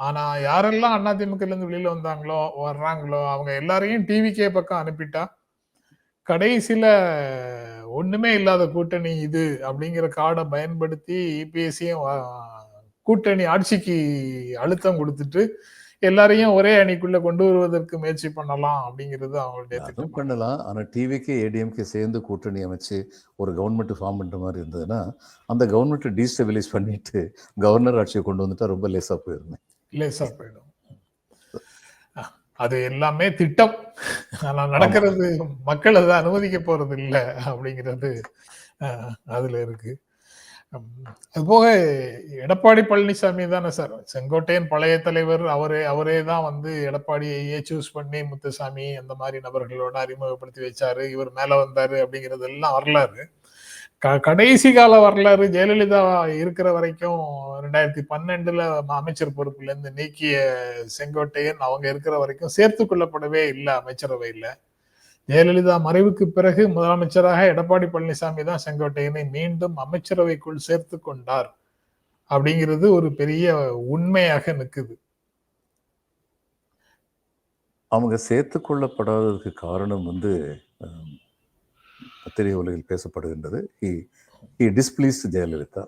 ஆனா யாரெல்லாம் அதிமுகல இருந்து வெளியில வந்தாங்களோ, வர்றாங்களோ அவங்க எல்லாரையும் டிவிகே பக்கம் அனுப்பிட்டா, கடைசியில ஒண்ணுமே இல்லாத கூட்டணி இது அப்படிங்கிற கார்டை பயன்படுத்தி இபிஎஸ்சியும் கூட்டணி ஆட்சிக்கு அழுத்தம் கொடுத்துட்டு எல்லாரையும் ஒரே அணிக்குள்ள கொண்டு வருவதற்கு முயற்சி பண்ணலாம் அப்படிங்கிறது அவங்களுடைய பண்ணலாம். ஆனா டிவிக்கு ஏடிஎம்கே சேர்ந்து கூட்டணி அமைச்சு ஒரு கவர்மெண்ட் ஃபார்ம் பண்ற மாதிரி இருந்ததுன்னா, அந்த கவர்மெண்ட்டை டீஸ்டபிலைஸ் பண்ணிட்டு கவர்னர் ஆட்சியை கொண்டு வந்துட்டா ரொம்ப லேசா போயிருந்தேன் லேசா போயிடும். அது எல்லாமே திட்டம். ஆனா நடக்கிறது மக்கள் அதை அனுமதிக்க போறது இல்லை அப்படிங்கிறது அதுல இருக்கு. அதுபோக எடப்பாடி பழனிசாமி தானே சார் செங்கோட்டையன் பழைய தலைவர். அவரே அவரே தான் வந்து எடப்பாடியையே சூஸ் பண்ணி முத்துசாமி அந்த மாதிரி நபர்களோட அறிமுகப்படுத்தி வச்சாரு. இவர் மேல வந்தாரு அப்படிங்கிறதெல்லாம் வரலாறு. க கடைசி கால வரலாறு ஜெயலலிதா இருக்கிற வரைக்கும் 2012ல அமைச்சர் பொறுப்புலேருந்து நீக்கிய செங்கோட்டையன் அவங்க இருக்கிற வரைக்கும் சேர்த்து கொள்ளப்படவே இல்லை அமைச்சரவையில் ஜெயலலிதா மறைவுக்கு பிறகு முதலமைச்சராக எடப்பாடி பழனிசாமி தான் செங்கோட்டையனை மீண்டும் அமைச்சரவைக்குள் சேர்த்து கொண்டார். அப்படிங்கிறது ஒரு பெரிய உண்மையாக நிற்குது அவங்க சேர்த்து கொள்ளப்படாததுக்கு காரணம் வந்து பத்திரிகை உலகில் பேசப்படுகின்றது. He he displeased Jayalalithaa.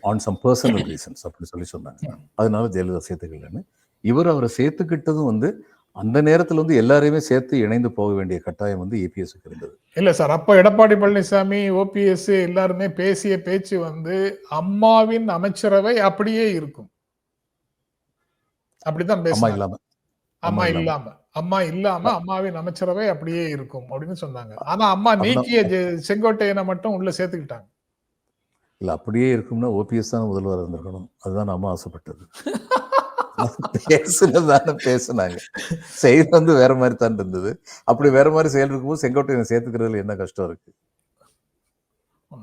On some personal reasons அப்படி சொல்லி சொன்னாங்க. அதனால ஜெயலலிதா சேர்த்துக்கலன்னு. இவர் அவர சேர்த்துக்கிட்டதும் வந்து அந்த நேரத்துல வந்து எல்லாரையுமே சேர்த்து இணைந்து போக வேண்டிய கட்டாயம் வந்து இபிஎஸ்க்கு இருந்தது. இல்ல சார். அப்ப எடப்பாடி பழனிசாமி, ஓபிஎஸ் எல்லாருமே பேசிய பேச்சு வந்து அம்மாவின் அமைச்சரவை அப்படியே இருக்கும். அப்படித்தான் அம்மா பேசினாங்க. இல்லாம. அம்மா இல்லாம. அம்மா இல்லாம அம்மாவின் அமைச்சரவை அப்படியே இருக்கும் அப்படின்னு சொன்னாங்க. ஆனா அம்மா நீக்கிய செங்கோட்டையன மட்டும் உள்ள சேர்த்துக்கிட்டாங்க. இல்ல அப்படியே இருக்கும்னா ஓபிஎஸ் தான முதல்வரா இருந்திருக்கணும். அதுதான் அம்மா ஆசைப்பட்டது. பேசுனது தானே பேசுனாங்க. செயல் வந்து வேற மாரி தான் இருந்தது. அப்படி வேற மாரி செயல் இருக்கும்போது செங்கோட்டையன சேர்த்துக்கிறதுல என்ன கஷ்டம் இருக்கு? ஆ.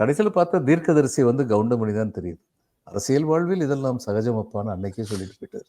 கடைசில பார்த்தா தீர்க்கதரிசி வந்து கவுண்டமணி தான் தெரியுது. அரசியல் வாழ்வில் இதெல்லாம் சகஜம் அப்பான்னு அன்னைக்கே சொல்லிட்டு போயிட்டாரு.